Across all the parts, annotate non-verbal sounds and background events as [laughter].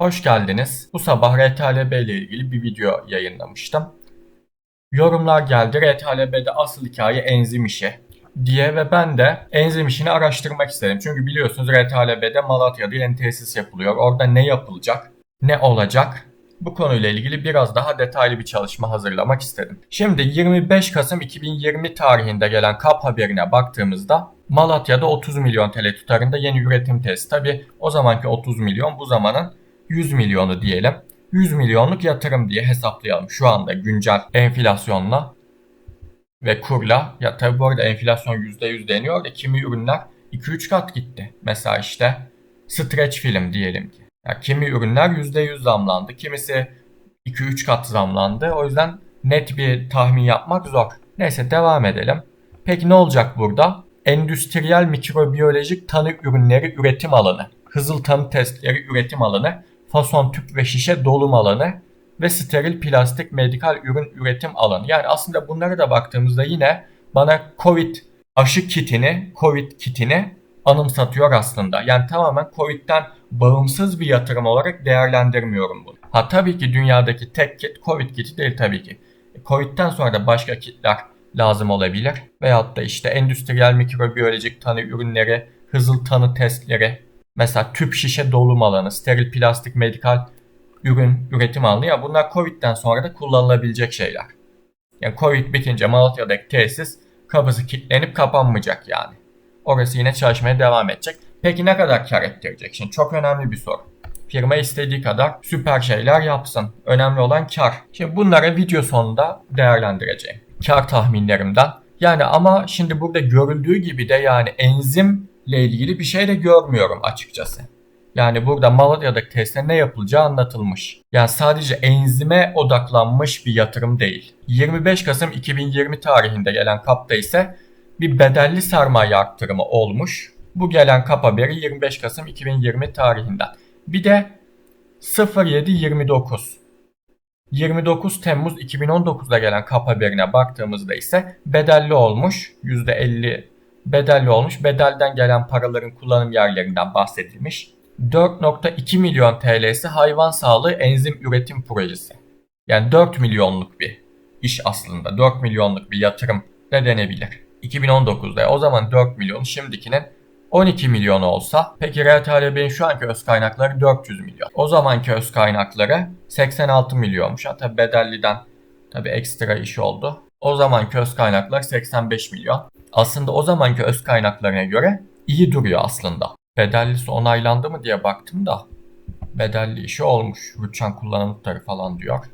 Hoş geldiniz. Bu sabah RTLB ile ilgili bir video yayınlamıştım. Yorumlar geldi RTLB'de asıl hikaye enzim işi diye ve ben de enzim işini araştırmak istedim. Çünkü biliyorsunuz RTLB'de Malatya'da yeni tesis yapılıyor. Orada ne yapılacak, ne olacak bu konuyla ilgili biraz daha detaylı bir çalışma hazırlamak istedim. Şimdi 25 Kasım 2020 tarihinde gelen KAP haberine baktığımızda Malatya'da 30 milyon TL tutarında yeni üretim tesisi. Tabi o zamanki 30 milyon bu zamanın 100 milyonu diyelim. 100 milyonluk yatırım diye hesaplayalım şu anda güncel enflasyonla ve kurla. Ya tabi bu arada enflasyon %100 deniyor da kimi ürünler 2-3 kat gitti. Mesela işte stretch film diyelim ki. Ya kimi ürünler %100 zamlandı, kimisi 2-3 kat zamlandı. O yüzden net bir tahmin yapmak zor. Neyse devam edelim. Peki ne olacak burada? Endüstriyel mikrobiyolojik tanı ürünleri üretim alanı, hızıl tanı testleri üretim alanı, fason tüp ve şişe dolum alanı ve steril plastik medikal ürün üretim alanı. Yani aslında bunlara da baktığımızda yine bana COVID aşı kitini, COVID kitini anımsatıyor aslında. Yani tamamen Covid'den bağımsız bir yatırım olarak değerlendirmiyorum bunu. Ha tabii ki dünyadaki tek kit Covid kiti değil tabii ki. Covid'den sonra da başka kitler lazım olabilir. Veyahut da işte endüstriyel mikrobiyolojik tanı ürünleri, hızıl tanı testleri, mesela tüp şişe dolum alanı, steril plastik medikal ürün üretim alanı ya bunlar Covid'den sonra da kullanılabilecek şeyler. Yani Covid bitince Malatya'daki tesis kapısı kilitlenip kapanmayacak yani. Orası yine çalışmaya devam edecek. Peki ne kadar kar ettirecek? Şimdi çok önemli bir soru. Firma istediği kadar süper şeyler yapsın. Önemli olan kar. Şimdi bunları video sonunda değerlendireceğim. Kar tahminlerimden. Yani ama şimdi burada görüldüğü gibi de yani enzimle ilgili bir şey de görmüyorum açıkçası. Yani burada Malatya'daki testte ne yapılacağı anlatılmış. Yani sadece enzime odaklanmış bir yatırım değil. 25 Kasım 2020 tarihinde gelen kapta ise bir bedelli sermaye arttırımı olmuş. Bu gelen kap haberi 25 Kasım 2020 tarihinden. Bir de 0729 29 Temmuz 2019'da gelen kap haberine baktığımızda ise bedelli olmuş. %50 bedelli olmuş. Bedelden gelen paraların kullanım yerlerinden bahsedilmiş. 4.2 milyon TL'si hayvan sağlığı enzim üretim projesi. Yani 4 milyonluk bir iş aslında. 4 milyonluk bir yatırım ne denebilir? 2019'da o zaman 4 milyon şimdikinin 12 milyon olsa peki RTLB'nin şu anki öz kaynakları 400 milyon. O zamanki öz kaynakları 86 milyonmuş. Hatta bedelliden tabi ekstra iş oldu. O zamanki öz kaynaklar 85 milyon. Aslında o zamanki öz kaynaklarına göre iyi duruyor aslında. Bedellisi onaylandı mı diye baktım da bedelli işi olmuş. Rüçhan kullanım tutarı falan diyor.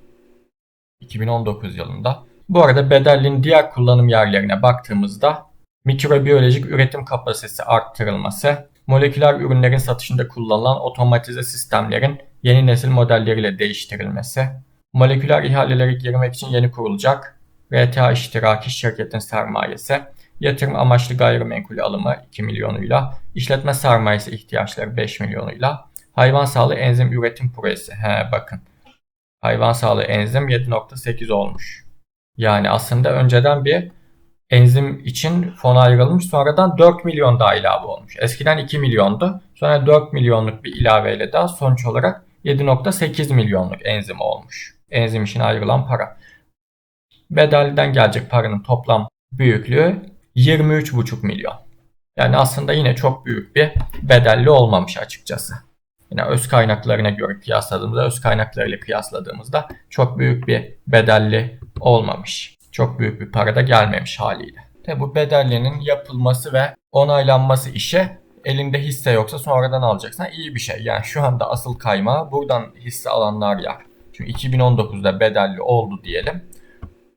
2019 yılında. Bu arada bedellinin diğer kullanım yerlerine baktığımızda mikrobiyolojik üretim kapasitesi arttırılması, moleküler ürünlerin satışında kullanılan otomatize sistemlerin yeni nesil modelleriyle değiştirilmesi, moleküler ihalelere girmek için yeni kurulacak RTA iştiraki şirketin sermayesi, yatırım amaçlı gayrimenkul alımı 2 milyonuyla, işletme sermayesi ihtiyaçları 5 milyonuyla, hayvan sağlığı enzim üretim projesi. He bakın. Hayvan sağlığı enzim 7.8 olmuş. Yani aslında önceden bir enzim için fon ayrılmış. Sonradan 4 milyon daha ilave olmuş. Eskiden 2 milyondu. Sonra 4 milyonluk bir ilaveyle daha sonuç olarak 7.8 milyonluk enzim olmuş. Enzim için ayrılan para. Bedelden gelecek paranın toplam büyüklüğü 23,5 milyon. Yani aslında yine çok büyük bir bedelli olmamış açıkçası. Yine öz kaynaklarına göre kıyasladığımızda, öz kaynaklarıyla kıyasladığımızda çok büyük bir bedelli olmamış. Çok büyük bir para da gelmemiş haliyle. Tabi bu bedellinin yapılması ve onaylanması işe elinde hisse yoksa sonradan alacaksan iyi bir şey. Yani şu anda asıl kaymağı buradan hisse alanlar yer. Çünkü 2019'da bedelli oldu diyelim.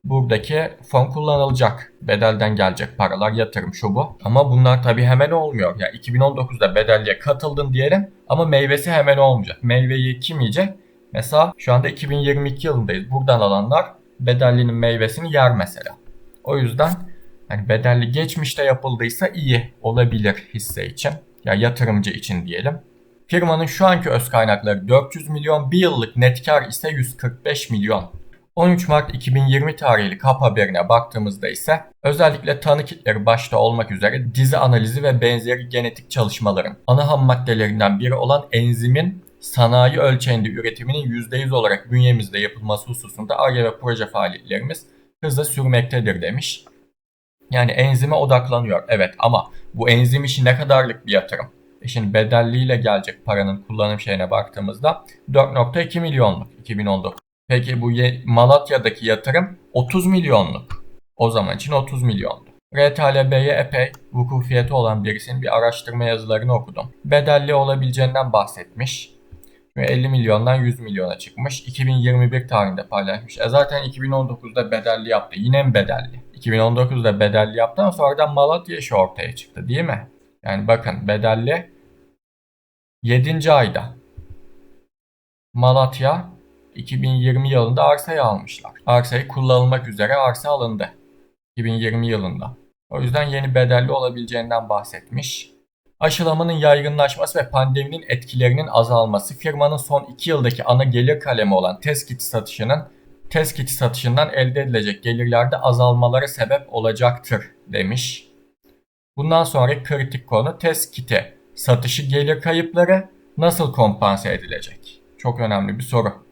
Buradaki fon kullanılacak. Bedelden gelecek paralar yatırım şu bu. Ama bunlar tabi hemen olmuyor. Yani 2019'da bedelliye katıldın diyelim ama meyvesi hemen olmayacak. Meyveyi kim yiyecek? Mesela şu anda 2022 yılındayız. Buradan alanlar bedellinin meyvesini yer mesela. O yüzden hani bedelli geçmişte yapıldıysa iyi olabilir hisse için. Ya yatırımcı için diyelim. Firmanın şu anki öz kaynakları 400 milyon, bir yıllık net kar ise 145 milyon. 13 Mart 2020 tarihli KAP haberine baktığımızda ise özellikle tanı kitleri başta olmak üzere dizi analizi ve benzeri genetik çalışmaların ana ham maddelerinden biri olan enzimin sanayi ölçeğinde üretiminin %100 olarak bünyemizde yapılması hususunda ARGE ve proje faaliyetlerimiz hızla sürmektedir demiş. Yani enzime odaklanıyor. Evet ama bu enzim işi ne kadarlık bir yatırım? E şimdi bedelliyle gelecek paranın kullanım şeyine baktığımızda 4.2 milyonluk 2019. Peki bu Malatya'daki yatırım 30 milyonluk. O zaman için 30 milyondu. RTLB'ye epey vukufiyeti olan birisinin bir araştırma yazılarını okudum. Bedelli olabileceğinden bahsetmiş. Ve 50 milyondan 100 milyona çıkmış. 2021 tarihinde paylaşmış. E zaten 2019'da bedelli yaptı. Yine mi bedelli? 2019'da bedelli yaptı ama sonradan Malatya işi ortaya çıktı değil mi? Yani bakın bedelli 7. ayda Malatya 2020 yılında arsayı almışlar. Arsayı kullanılmak üzere arsa alındı. 2020 yılında. O yüzden yeni bedelli olabileceğinden bahsetmiş. Aşılamanın yaygınlaşması ve pandeminin etkilerinin azalması firmanın son 2 yıldaki ana gelir kalemi olan test kit satışının test kit satışından elde edilecek gelirlerde azalmalara sebep olacaktır demiş. Bundan sonra kritik konu test kiti satışı gelir kayıpları nasıl kompanse edilecek? Çok önemli bir soru.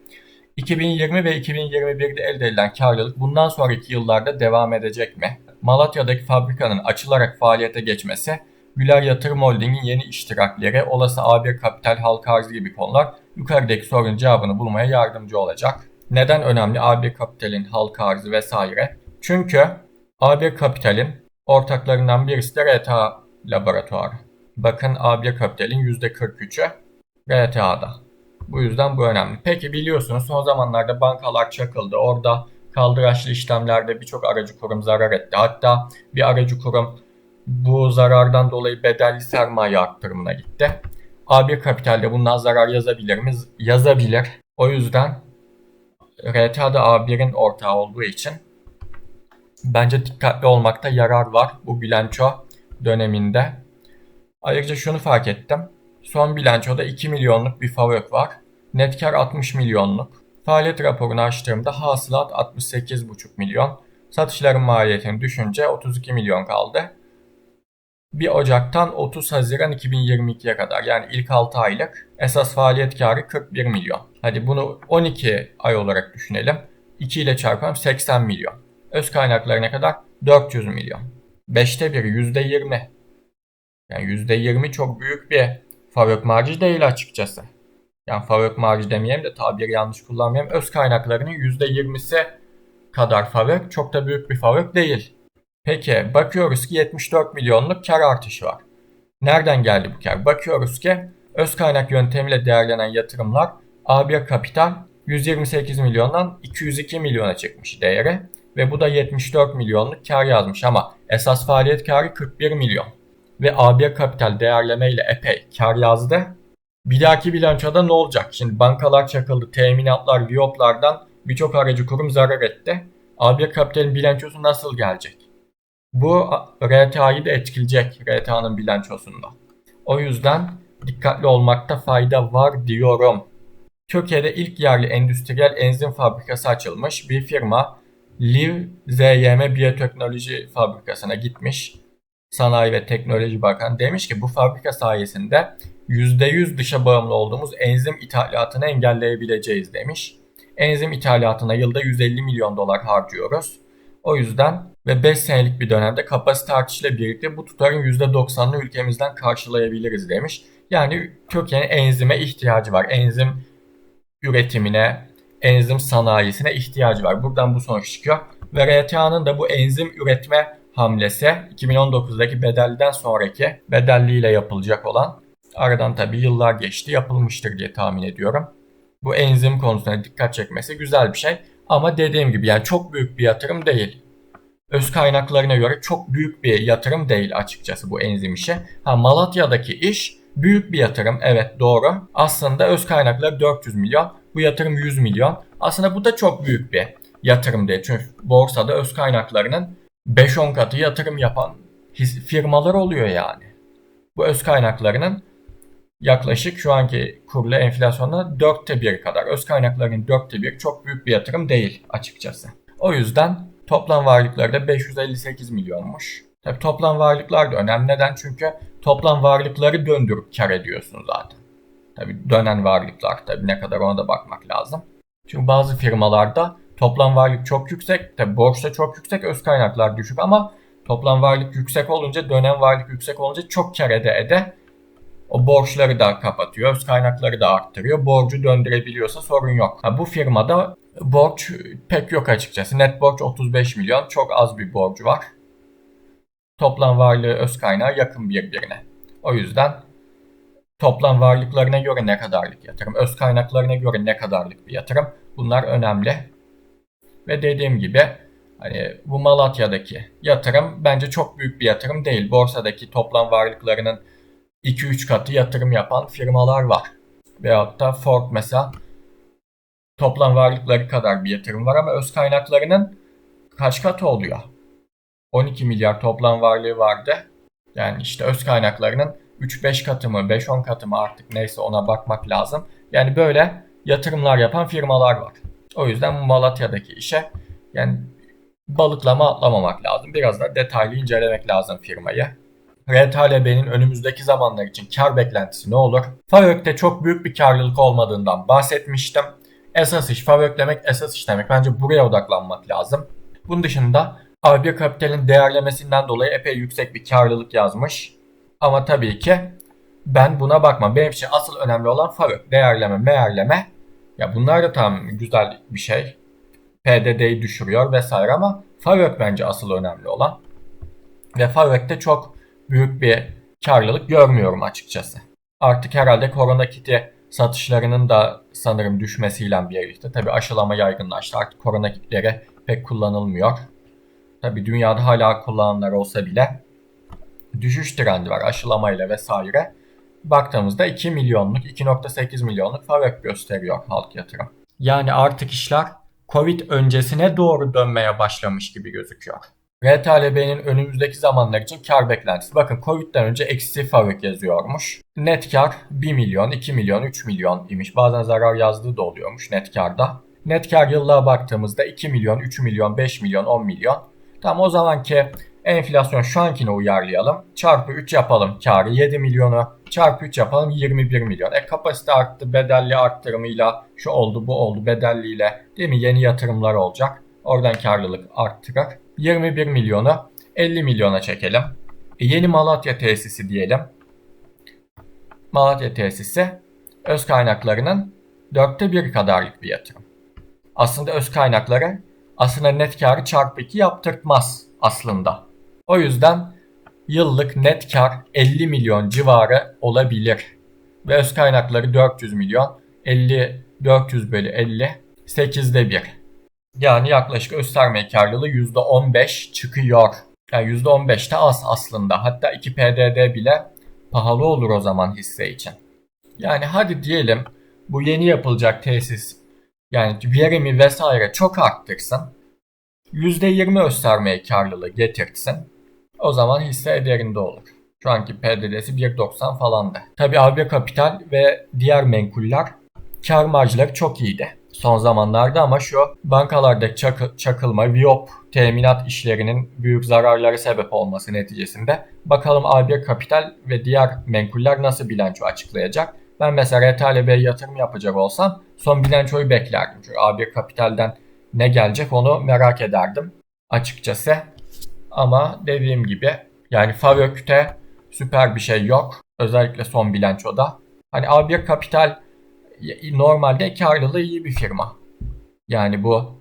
2020 ve 2021'de elde edilen karlılık bundan sonraki yıllarda devam edecek mi? Malatya'daki fabrikanın açılarak faaliyete geçmesi, Güler Yatırım Holding'in yeni iştirakleri, olası A1 kapital halka arzı gibi konular yukarıdaki sorunun cevabını bulmaya yardımcı olacak. Neden önemli A1 kapitalin halka arzı vesaire? Çünkü A1 kapitalin ortaklarından birisi de RTA laboratuvarı. Bakın A1 kapitalin %43'ü RTA'da. Bu yüzden bu önemli. Peki biliyorsunuz son zamanlarda bankalar çakıldı. Orada kaldıraçlı işlemlerde birçok aracı kurum zarar etti. Hatta bir aracı kurum bu zarardan dolayı bedelli sermaye arttırımına gitti. A1 Kapital'de bundan zarar yazabilir mi? Yazabilir. O yüzden RTA'da A1'in ortağı olduğu için bence dikkatli olmakta yarar var bu bilanço döneminde. Ayrıca şunu fark ettim. Son bilançoda 2 milyonluk bir fabrik var. Net kar 60 milyonluk. Faaliyet raporunu açtığımda hasılat 68,5 milyon. Satışların maliyetini düşünce 32 milyon kaldı. 1 Ocak'tan 30 Haziran 2022'ye kadar yani ilk 6 aylık esas faaliyet karı 41 milyon. Hadi bunu 12 ay olarak düşünelim. 2 ile çarpalım 80 milyon. Öz kaynaklarına kadar 400 milyon. 5'te 1 %20. Yani %20 çok büyük bir fabrik marjı değil açıkçası. Yani fabrik marjı demeyeyim de tabiri yanlış kullanmayayım. Öz kaynaklarının %20'si kadar fabrik çok da büyük bir fabrik değil. Peki bakıyoruz ki 74 milyonluk kar artışı var. Nereden geldi bu kar? Bakıyoruz ki öz kaynak yöntemiyle değerlenen yatırımlar A1 Kapital 128 milyondan 202 milyona çıkmış değeri ve bu da 74 milyonluk kar yazmış ama esas faaliyet karı 41 milyon ve A1 Kapital değerleme ile epey kar yazdı. Bir dahaki bilançoda ne olacak? Şimdi bankalar çakıldı, teminatlar, Viyoplardan birçok aracı kurum zarar etti. A1 Kapital'in bilançosu nasıl gelecek? Bu RTA'yı da etkileyecek RTA'nın bilançosunda. O yüzden dikkatli olmakta fayda var diyorum. Türkiye'de ilk yerli endüstriyel enzim fabrikası açılmış bir firma Liv ZYM Biyoteknoloji Fabrikası'na gitmiş. Sanayi ve Teknoloji Bakanı demiş ki bu fabrika sayesinde %100 dışa bağımlı olduğumuz enzim ithalatını engelleyebileceğiz demiş. Enzim ithalatına yılda 150 milyon dolar harcıyoruz. O yüzden ve 5 senelik bir dönemde kapasite artışıyla birlikte bu tutarın %90'ını ülkemizden karşılayabiliriz demiş. Yani Türkiye'nin enzime ihtiyacı var. Enzim üretimine, enzim sanayisine ihtiyacı var. Buradan bu sonuç çıkıyor. Ve RTA'nın da bu enzim üretme hamlesi 2019'daki bedelliden sonraki bedelliyle yapılacak olan aradan tabi yıllar geçti yapılmıştır diye tahmin ediyorum. Bu enzim konusuna dikkat çekmesi güzel bir şey ama dediğim gibi yani çok büyük bir yatırım değil. Öz kaynaklarına göre çok büyük bir yatırım değil açıkçası bu enzim işi. Ha Malatya'daki iş büyük bir yatırım evet doğru. Aslında öz kaynakları 400 milyon bu yatırım 100 milyon. Aslında bu da çok büyük bir yatırım değil. Çünkü borsada öz kaynaklarının 5-10 katı yatırım yapan firmalar oluyor yani. Bu öz kaynaklarının yaklaşık şu anki kurla enflasyonda dörtte bir kadar. Öz kaynaklarının dörtte bir çok büyük bir yatırım değil açıkçası. O yüzden toplam varlıkları da 558 milyonmuş. Tabi toplam varlıklar da önemli. Neden? Çünkü toplam varlıkları döndürüp kar ediyorsun zaten. Tabi dönen varlıklar tabi ne kadar ona da bakmak lazım. Çünkü bazı firmalarda toplam varlık çok yüksek, tabi borçta çok yüksek, öz kaynaklar düşük ama toplam varlık yüksek olunca, dönem varlık yüksek olunca çok kar ede ede o borçları da kapatıyor, öz kaynakları da arttırıyor. Borcu döndürebiliyorsa sorun yok. Ha, bu firmada borç pek yok açıkçası. Net borç 35 milyon, çok az bir borcu var. Toplam varlığı öz kaynağı yakın birbirine. O yüzden toplam varlıklarına göre ne kadarlık yatırım, öz kaynaklarına göre ne kadarlık bir yatırım bunlar önemli. Ve dediğim gibi hani bu Malatya'daki yatırım bence çok büyük bir yatırım değil. Borsadaki toplam varlıklarının 2-3 katı yatırım yapan firmalar var. Veyahut da Ford mesela toplam varlıkları kadar bir yatırım var ama öz kaynaklarının kaç katı oluyor? 12 milyar toplam varlığı vardı. Yani işte öz kaynaklarının 3-5 katı mı 5-10 katı mı artık neyse ona bakmak lazım. Yani böyle yatırımlar yapan firmalar var. O yüzden Malatya'daki işe yani balıklama atlamamak lazım. Biraz da detaylı incelemek lazım firmayı. RTLB'nin önümüzdeki zamanlar için kar beklentisi ne olur? Favök'te çok büyük bir karlılık olmadığından bahsetmiştim. Esas iş Favök demek esas iş demek. Bence buraya odaklanmak lazım. Bunun dışında A1 Kapital'in değerlemesinden dolayı epey yüksek bir karlılık yazmış. Ama tabii ki ben buna bakmam. Benim için asıl önemli olan Favök. Değerleme, meğerleme. Ya bunlar da tam güzel bir şey. PDD'yi düşürüyor vesaire ama Favök bence asıl önemli olan. Ve Favök'te çok büyük bir karlılık görmüyorum açıkçası. Artık herhalde korona kiti satışlarının da sanırım düşmesiyle birlikte tabi aşılama yaygınlaştı. Artık korona kitleri pek kullanılmıyor. Tabi dünyada hala kullananlar olsa bile düşüş trendi var aşılamayla vesaire. Baktığımızda 2 milyonluk, 2.8 milyonluk fark gösteriyor halk yatırım. Yani artık işler Covid öncesine doğru dönmeye başlamış gibi gözüküyor. RTLB'nin önümüzdeki zamanlar için kar beklentisi. Bakın Covid'den önce eksi fabrik yazıyormuş. Net kar 1 milyon, 2 milyon, 3 milyon imiş. Bazen zarar yazdığı da oluyormuş net karda. Net kar yıllığa baktığımızda 2 milyon, 3 milyon, 5 milyon, 10 milyon. Tam o zamanki enflasyon şu ankine uyarlayalım. Çarpı 3 yapalım karı 7 milyonu. Çarpı 3 yapalım 21 milyon. E kapasite arttı bedelli arttırımıyla şu oldu bu oldu bedelliyle değil mi yeni yatırımlar olacak. Oradan karlılık arttırır. 21 milyonu 50 milyona çekelim. E yeni Malatya tesisi diyelim. Malatya tesisi öz kaynaklarının dörtte bir kadarlık bir yatırım. Aslında öz kaynakları aslında net karı çarpı 2 yaptırtmaz aslında. O yüzden yıllık net kar 50 milyon civarı olabilir. Ve öz kaynakları 400 milyon 50 400 bölü 50 8'de 1. Yani yaklaşık öz sermaye karlılığı %15 çıkıyor. Yani %15 de az aslında. Hatta 2 PDD bile pahalı olur o zaman hisse için. Yani hadi diyelim bu yeni yapılacak tesis yani verimi vesaire çok arttırsın. %20 öz sermaye karlılığı getirsin. O zaman hisse ederinde olur. Şu anki PDD'si 1.90 falandı. Tabi AB Kapital ve diğer menkuller kar marjları çok iyiydi son zamanlarda ama şu bankalarda çakı, çakılma, VIOP teminat işlerinin büyük zararları sebep olması neticesinde bakalım A1 Kapital ve diğer menkuller nasıl bilanço açıklayacak. Ben mesela RTLB'ye yatırım yapacak olsam son bilançoyu beklerdim. Çünkü A1 Kapital'den ne gelecek onu merak ederdim açıkçası. Ama dediğim gibi yani Favök'te süper bir şey yok. Özellikle son bilançoda. Hani A1 Kapital normalde karlılığı iyi bir firma. Yani bu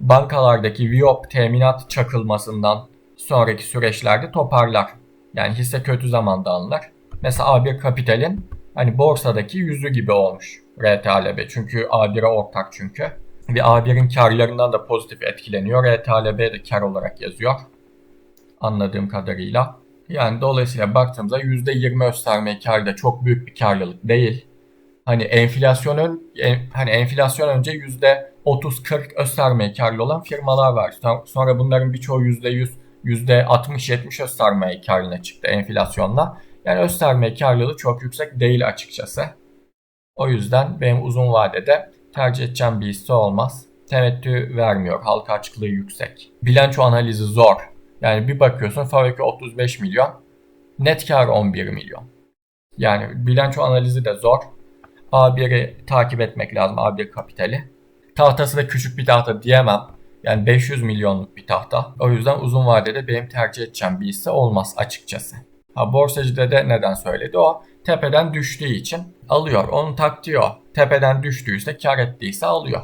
bankalardaki VIOP teminat çakılmasından sonraki süreçlerde toparlar. Yani hisse kötü zamanda alınır. Mesela A1 Kapital'in hani borsadaki yüzü gibi olmuş RTLB. Çünkü A1'e ortak çünkü. Ve A1'in karlarından da pozitif etkileniyor. RTLB de kar olarak yazıyor. Anladığım kadarıyla. Yani dolayısıyla baktığımızda %20 gösterme kar da çok büyük bir karlılık değil hani enflasyonun hani enflasyon önce yüzde 30-40 öz karlı olan firmalar var. Sonra bunların birçoğu yüzde 100 yüzde 60-70 öz sermaye karlılığına çıktı enflasyonla. Yani öz sermaye karlılığı çok yüksek değil açıkçası. O yüzden benim uzun vadede tercih edeceğim bir hisse olmaz. Temettü vermiyor. Halka açıklığı yüksek. Bilanço analizi zor. Yani bir bakıyorsun fabrika 35 milyon. Net kar 11 milyon. Yani bilanço analizi de zor. A1'i takip etmek lazım. A1 kapitali. Tahtası da küçük bir tahta diyemem. Yani 500 milyonluk bir tahta. O yüzden uzun vadede benim tercih edeceğim bir hisse olmaz açıkçası. Ha borsacıda da neden söyledi o? Tepeden düştüğü için alıyor. Onun taktiği o. Tepeden düştüyse kar ettiyse alıyor.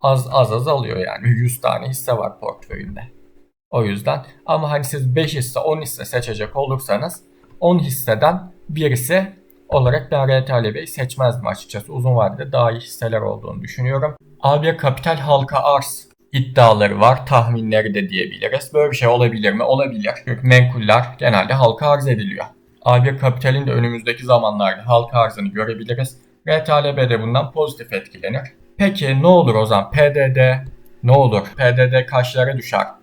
Az az az alıyor yani. 100 tane hisse var portföyünde. O yüzden ama hani siz 5 hisse 10 hisse seçecek olursanız 10 hisseden birisi olarak ben RTL Bey'i seçmezdim açıkçası. Uzun vadede daha iyi hisseler olduğunu düşünüyorum. A1 Kapital halka arz iddiaları var, tahminleri de diyebiliriz. Böyle bir şey olabilir mi? Olabilir. Çünkü menkuller genelde halka arz ediliyor. A1 Kapital'in de önümüzdeki zamanlarda halka arzını görebiliriz. RTLB de bundan pozitif etkilenir. Peki ne olur o zaman? PDD ne olur? PDD kaçlara düşer?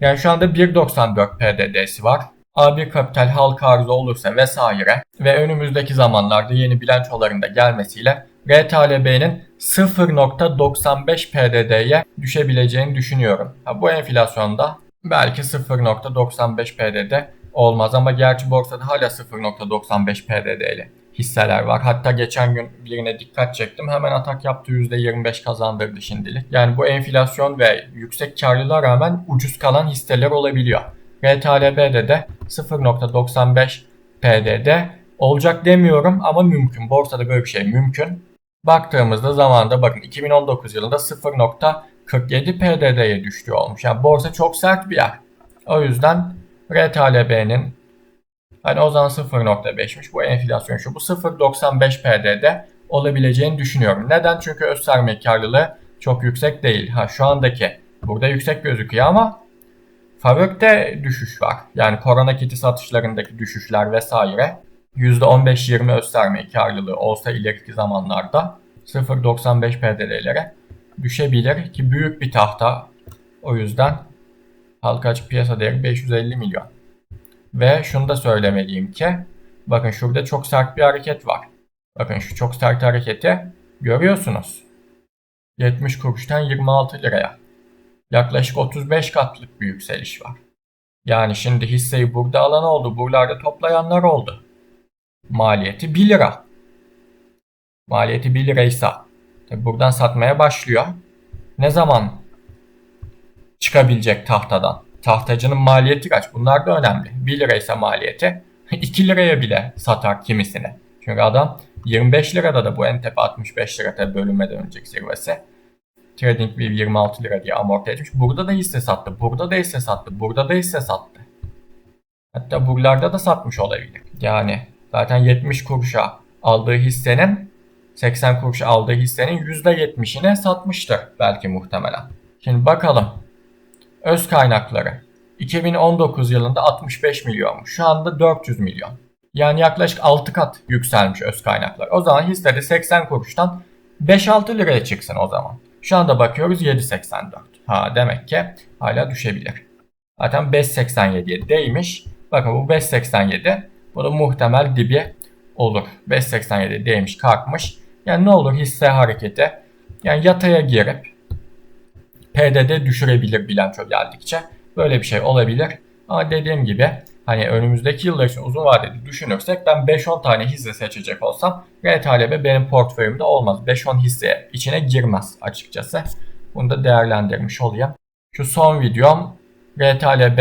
Yani şu anda 1.94 PDD'si var. A1 Kapital halka arzı olursa vesaire ve önümüzdeki zamanlarda yeni bilançolarında gelmesiyle RTLB'nin 0.95 PDD'ye düşebileceğini düşünüyorum. Ha, bu enflasyonda belki 0.95 PDD olmaz ama gerçi borsada hala 0.95 PDD ile hisseler var. Hatta geçen gün birine dikkat çektim. Hemen atak yaptı %25 kazandırdı şimdilik. Yani bu enflasyon ve yüksek karlılığa rağmen ucuz kalan hisseler olabiliyor. RTLB'de de 0.95 PDD olacak demiyorum ama mümkün. Borsada böyle bir şey mümkün. Baktığımızda zamanında bakın 2019 yılında 0.47 PDD'ye düştüğü olmuş. Yani borsa çok sert bir yer. O yüzden RTLB'nin hani o zaman 0.5'miş bu enflasyon şu bu 0.95 PDD olabileceğini düşünüyorum. Neden? Çünkü öz sermaye karlılığı çok yüksek değil. Ha şu andaki burada yüksek gözüküyor ama Fabrikte düşüş var. Yani korona kiti satışlarındaki düşüşler vesaire %15-20 öz sermaye karlılığı olsa ileriki zamanlarda 0.95 PDL'lere düşebilir ki büyük bir tahta. O yüzden halka açık piyasa değeri 550 milyon. Ve şunu da söylemeliyim ki bakın şurada çok sert bir hareket var. Bakın şu çok sert hareketi görüyorsunuz. 70 kuruştan 26 liraya. Yaklaşık 35 katlık bir yükseliş var. Yani şimdi hisseyi burada alan oldu, buralarda toplayanlar oldu. Maliyeti 1 lira. Maliyeti 1 liraysa tabi buradan satmaya başlıyor. Ne zaman çıkabilecek tahtadan? Tahtacının maliyeti kaç? Bunlar da önemli. 1 liraysa maliyeti [laughs] 2 liraya bile satar kimisini. Çünkü adam 25 lirada da bu en tepe 65 lira bölünmeden önceki zirvesi. TradingView 26 lira diye amorti etmiş. Burada da hisse sattı. Burada da hisse sattı. Burada da hisse sattı. Hatta buralarda da satmış olabilir. Yani zaten 70 kuruşa aldığı hissenin 80 kuruş aldığı hissenin %70'ine satmıştır belki muhtemelen. Şimdi bakalım. Öz kaynakları. 2019 yılında 65 milyonmuş. Şu anda 400 milyon. Yani yaklaşık 6 kat yükselmiş öz kaynaklar. O zaman hissede 80 kuruştan 5-6 liraya çıksın o zaman. Şu anda bakıyoruz 7.84. Ha demek ki hala düşebilir. Zaten 5.87'ye değmiş. Bakın bu 5.87. Bu da muhtemel dibi olur. 5.87 değmiş kalkmış. Yani ne olur hisse hareketi. Yani yataya girip PDD düşürebilir bilanço geldikçe. Böyle bir şey olabilir. Ama dediğim gibi hani önümüzdeki yıllar için uzun vadeli düşünürsek ben 5-10 tane hisse seçecek olsam RTLB benim portföyümde olmaz. 5-10 hisse içine girmez açıkçası. Bunu da değerlendirmiş olayım. Şu son videom RTLB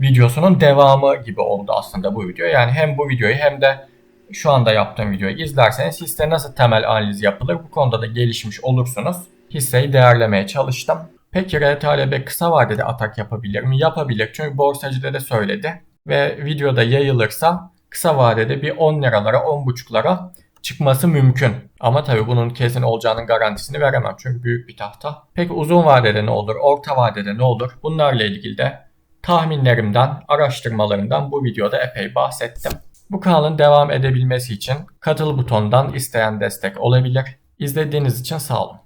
videosunun devamı gibi oldu aslında bu video. Yani hem bu videoyu hem de şu anda yaptığım videoyu izlerseniz hisse nasıl temel analiz yapılır bu konuda da gelişmiş olursunuz. Hisseyi değerlemeye çalıştım. Peki RTLB kısa vadede atak yapabilir mi? Yapabilir. Çünkü borsacıda da söyledi. Ve videoda yayılırsa kısa vadede bir 10 liralara 10.5'lara çıkması mümkün. Ama tabii bunun kesin olacağının garantisini veremem. Çünkü büyük bir tahta. Peki uzun vadede ne olur? Orta vadede ne olur? Bunlarla ilgili de tahminlerimden, araştırmalarımdan bu videoda epey bahsettim. Bu kanalın devam edebilmesi için katıl butonundan isteyen destek olabilir. İzlediğiniz için sağ olun.